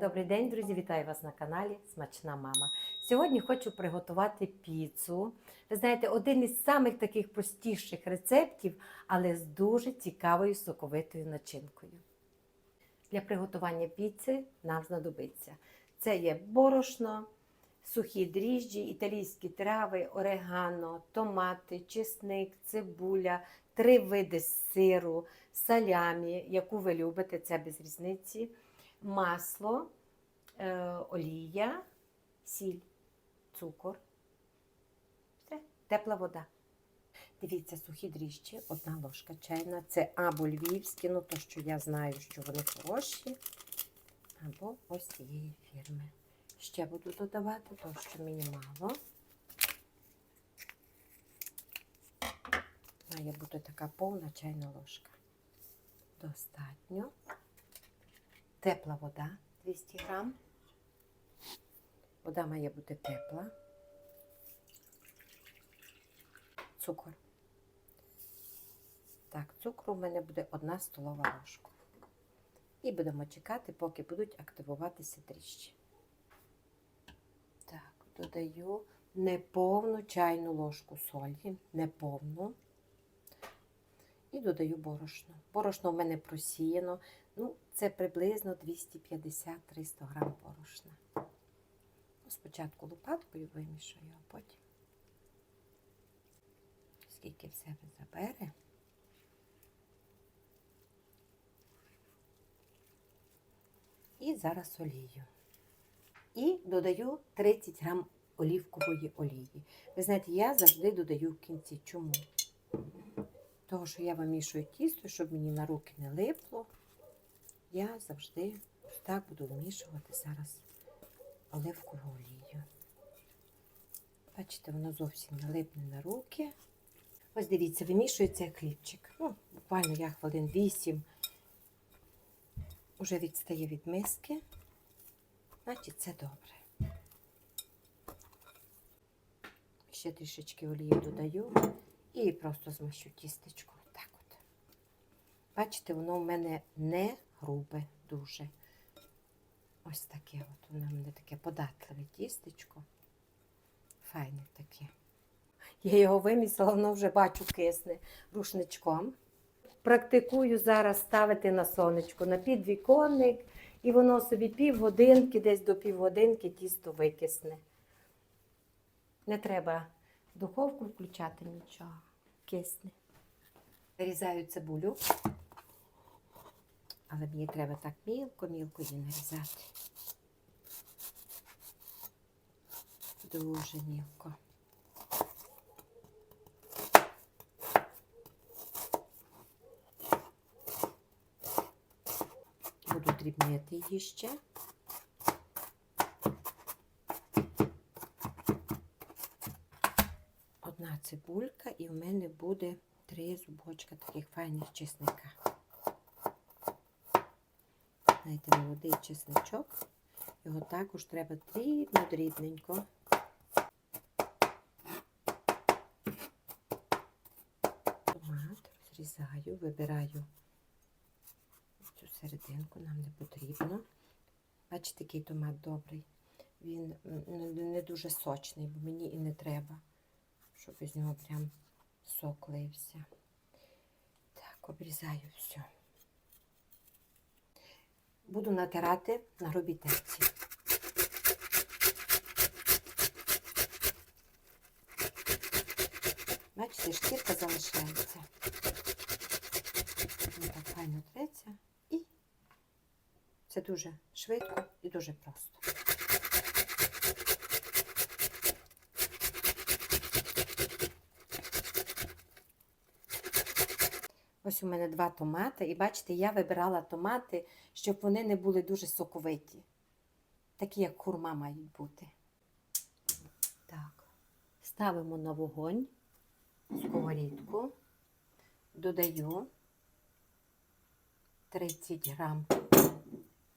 Добрий день, друзі! Вітаю вас на каналі Смачна Мама. Сьогодні хочу приготувати піцу. Ви знаєте, один із самих таких простіших рецептів, але з дуже цікавою соковитою начинкою. Для приготування піци нам знадобиться. Це є борошно, сухі дріжджі, італійські трави, орегано, томати, чесник, цибуля, три види сиру, салямі, яку ви любите, це без різниці, масло, е, олія, сіль, цукор, все, тепла вода. Дивіться, сухі дріжджі, одна ложка чайна. Це або львівські, ну то, що я знаю, що вони хороші, або ось цієї фірми. Ще буду додавати, то що мені мало. Має бути така повна чайна ложка. Достатньо. Тепла вода 200 грам. Вода має бути тепла. Цукор. Так, цукру в мене буде одна столова ложка. І будемо чекати, поки будуть активуватися дріжджі. Додаю неповну чайну ложку солі, неповну. І додаю борошно. Борошно в мене просіяно. Ну, це приблизно 250-300 грам борошна. Ну, Спочатку лопаткою вимішую, а потім, скільки в себе забере. І зараз олію. І додаю 30 грам олівкової олії. Ви знаєте, я завжди додаю в кінці. Чому? Того, що я вимішую тісто, щоб мені на руки не липло, я завжди так буду вмішувати зараз оливкову олію. Бачите, воно зовсім не липне на руки. Ось дивіться, вимішується хлібчик. Ну, буквально я хвилин 8 уже відстає від миски. Значить, це добре. Ще трішечки олії додаю і просто змащу тістечко. Так от. Бачите, воно в мене не грубе дуже. Ось таке от. Воно в мене таке податливе тістечко. Файне таке. Я його вимісила, воно вже бачу кисне рушничком. Практикую зараз ставити на сонечко, на підвіконник, і воно собі півгодинки, десь до півгодинки тісто викисне. Не треба духовку включати нічого. Кисне. Нарізаю цибулю, але мені треба так мілко-мілко її нарізати. Дуже мілко. Буду її ще. Одна цибулька і в мене буде три зубочка таких файних чесника. Знаєте, молодий чесничок. Його також треба дрібно-дрібненько. Томат розрізаю, вибираю серединку, нам не потрібно. Бачите, який томат добрий. Він не дуже сочний, бо мені і не треба, щоб із нього прям сок лився. Так, обрізаю все. Буду натирати на грубій терці. Бачите, шкірка залишається. Ось так файно треться. Це дуже швидко і дуже просто. Ось у мене два томати, і бачите, я вибирала томати, щоб вони не були дуже соковиті. Такі, як хурма мають бути. Так, ставимо на вогонь сковорідку, додаю 30 грам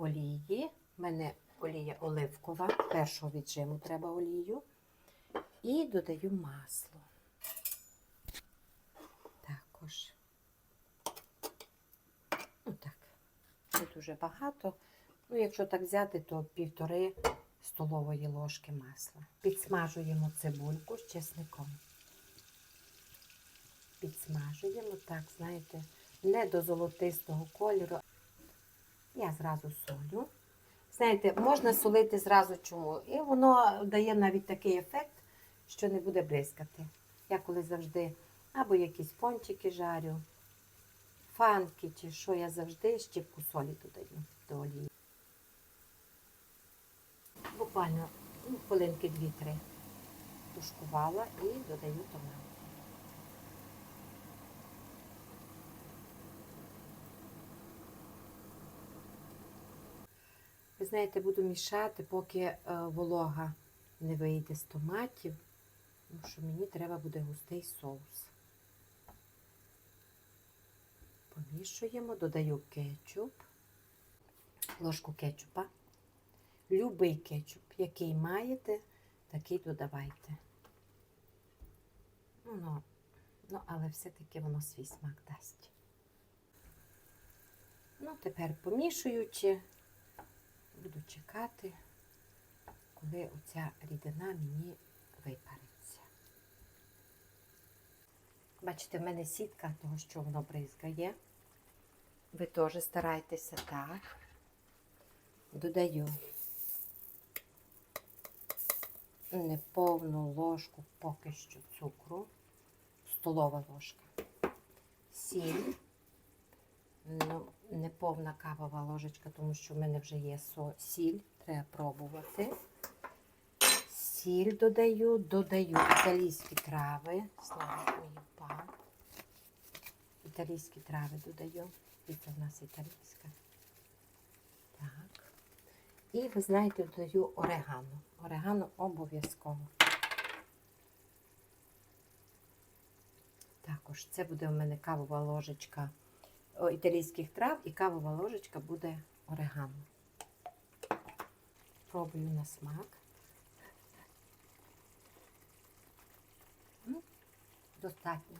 олії. У мене олія оливкова, першого віджиму треба олію. І додаю масло. Також не дуже багато. Ну, якщо так взяти, то півтори столової ложки масла. Підсмажуємо цибульку з чесником. Підсмажуємо, так, знаєте, не до золотистого кольору. Я зразу солю. Знаєте, можна солити зразу чому. І воно дає навіть такий ефект, що не буде бризкати. Я коли завжди або якісь пончики жарю, фанки чи що, я завжди щіпку солі додаю до олії. Буквально ну, хвилинки 2-3 тушкувала і додаю томат. Ви знаєте, буду мішати, поки е, волога не вийде з томатів, тому що мені треба буде густий соус. Помішуємо, додаю кетчуп, ложку кетчупа. Любий кетчуп, який маєте, такий додавайте. Ну, ну але все-таки воно свій смак дасть. Ну, тепер помішуючи, буду чекати, коли оця рідина мені випариться. Бачите, в мене сітка того, що воно бризкає. Ви теж старайтеся так. Додаю неповну ложку поки що цукру, столова ложка, сіль, неповна кавова ложечка, тому що в мене вже є сіль, треба пробувати. Сіль додаю, додаю італійські трави. Слава впав. Італійські трави додаю. І це в нас італійська. Так. І ви знаєте, додаю орегано. Орегано обов'язково. Також це буде у мене кавова ложечка італійських трав і кавова ложечка буде орегано. Пробую на смак. Достатньо.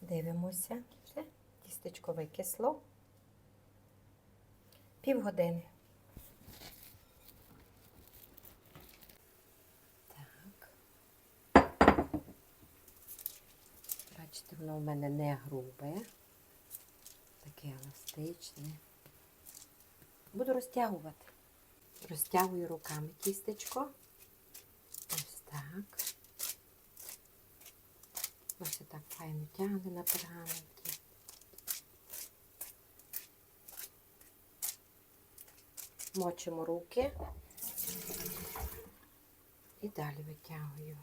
Дивимося. Все. Тістечко викисло. Півгодини. Так. Бачите, воно в мене не грубе, таке еластичне. Буду розтягувати. Розтягую руками тістечко. Ось так. Ось так файно тягне на пергаменті. Мочимо руки і далі витягую.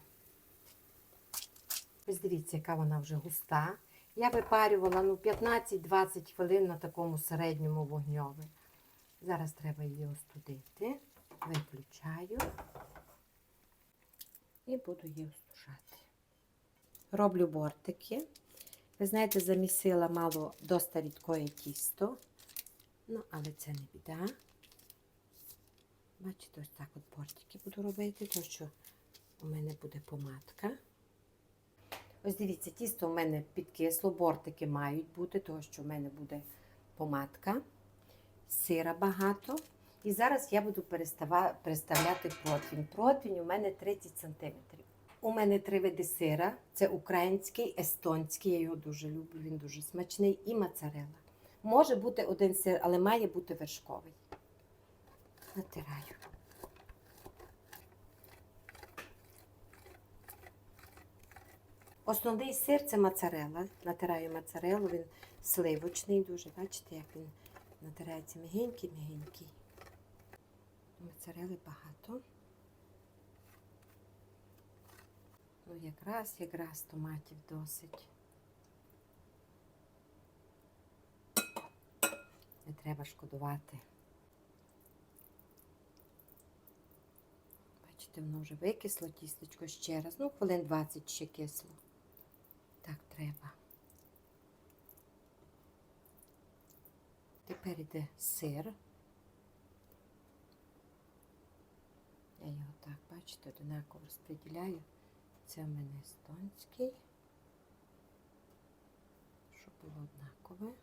Ось дивіться, яка вона вже густа. Я випарювала ну, 15-20 хвилин на такому середньому вогньові. Зараз треба її остудити. Виключаю і буду її остужати. Роблю бортики. Ви знаєте, замісила мало доста рідкое тісто. Ну, але це не біда. Бачите, ось так от бортики буду робити, тому що у мене буде помадка. Ось дивіться, тісто у мене підкисло, бортики мають бути, тому що в мене буде помадка, сира багато. І зараз я буду переставляти противень. Противень у мене 30 см. У мене три види сира. Це український, естонський, я його дуже люблю, він дуже смачний, і моцарелла. Може бути один сир, але має бути вершковий. Натираю. Основний сир це моцарелла. Натираю моцареллу, він сливочний дуже. Бачите, як він натирається мігенький-мігенький. Моцарели багато. Ну, якраз, якраз томатів досить. Не треба шкодувати. Бачите, воно вже викисло тістечко ще раз. Ну, хвилин 20 ще кисло. Так треба. Тепер йде сир. Я його так, бачите, одинаково розподіляю. Це в мене естонський, щоб було однакове.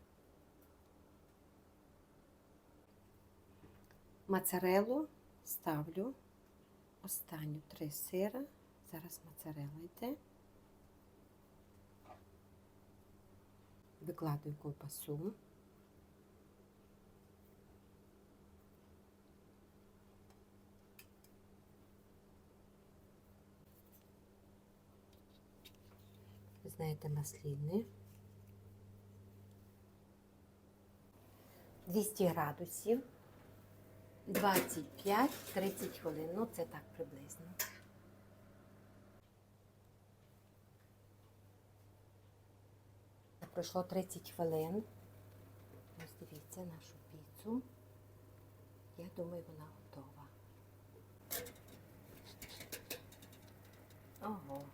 Моцарелу ставлю останню три сира. Зараз моцарела йде. Викладую ковбасу. Ви знаєте, масліни. 200 градусів. 25-30 хвилин. Ну, це так приблизно. Пройшло 30 хвилин. Ось дивіться нашу піцу. Я думаю, вона готова. Ого.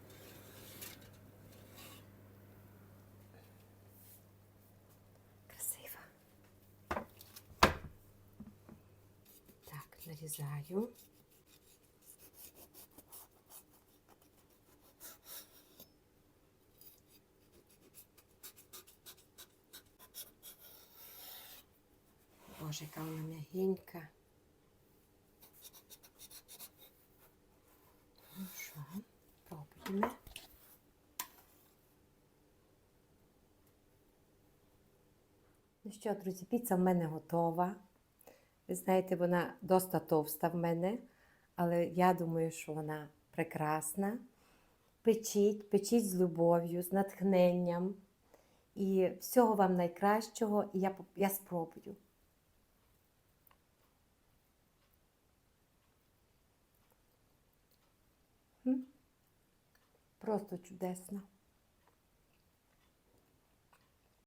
Красива. Так, нарізаю. Боже, яка вона м'ягенька. Ну що, пробуємо. Ну що, друзі, піца в мене готова. Ви знаєте, вона доста товста в мене, але я думаю, що вона прекрасна. Печіть, печіть з любов'ю, з натхненням. І всього вам найкращого, і я, я спробую. Просто чудесно.